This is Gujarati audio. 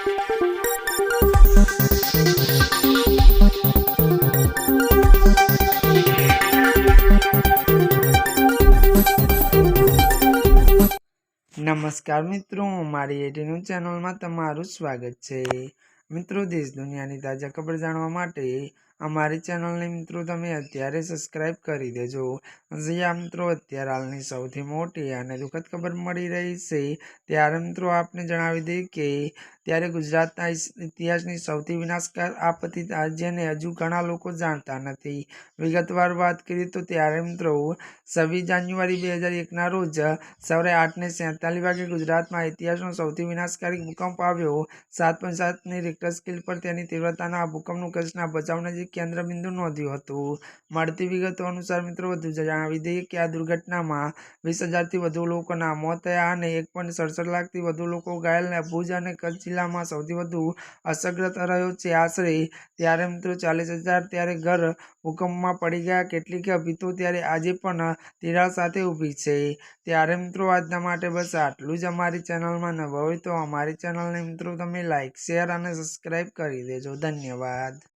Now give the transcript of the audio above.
નમસ્કાર મિત્રો, મારી એટીનું ચેનલમાં તમારું સ્વાગત છે. મિત્રો, દેશ દુનિયાની તાજા ખબર જાણવા માટે અમારી ચેનલને મિત્રો તમે અત્યારે સબસ્ક્રાઇબ કરી દેજો. જ્યાં મિત્રો અત્યારે હાલની સૌથી મોટી અને દુઃખદ ખબર મળી રહી છે, ત્યારે મિત્રો આપને જણાવી દઈએ કે ત્યારે ગુજરાતના ઇતિહાસની સૌથી વિનાશકાર આપત્તિ જેને હજુ ઘણા લોકો જાણતા નથી. વિગતવાર વાત કરીએ તો ત્યારે મિત્રો છવ્વીસ જાન્યુઆરી બે હજાર એકના રોજ સવારે આઠને સેતાલીસ વાગે ગુજરાતમાં ઇતિહાસનો સૌથી વિનાશકારી ભૂકંપ આવ્યો. સાત પોઈન્ટ સાતની રિક્ટર સ્કેલ પર તેની તીવ્રતાના આ ભૂકંપનું કચ્છના બચાવ નજીક કેન્દ્રબિંદુ નોંધ્યું હતું. મળતી વિગતો અનુસાર મિત્રો વધુ જણાવી દઈએ કે આ દુર્ઘટનામાં વીસ હજારથી વધુ લોકોના મોત થયા અને એક પોઈન્ટ સડસઠ લાખથી વધુ લોકો ઘાયલને ભુજ અને કચ્છ જિલ્લામાં સૌથી વધુ અસરગ્રસ્ત રહ્યો છે. આશરે ત્યારે મિત્રો ચાલીસ હજાર ત્યારે ઘર ભૂકંપમાં પડી ગયા, કેટલીક ભીતો ત્યારે આજે પણ તિરાડ સાથે ઊભી છે. ત્યારે મિત્રો આજના માટે બસ આટલું જ. અમારી ચેનલમાં નવા હોય તો અમારી ચેનલને મિત્રો તમે લાઇક શેર અને સબસ્ક્રાઈબ કરી દેજો. ધન્યવાદ.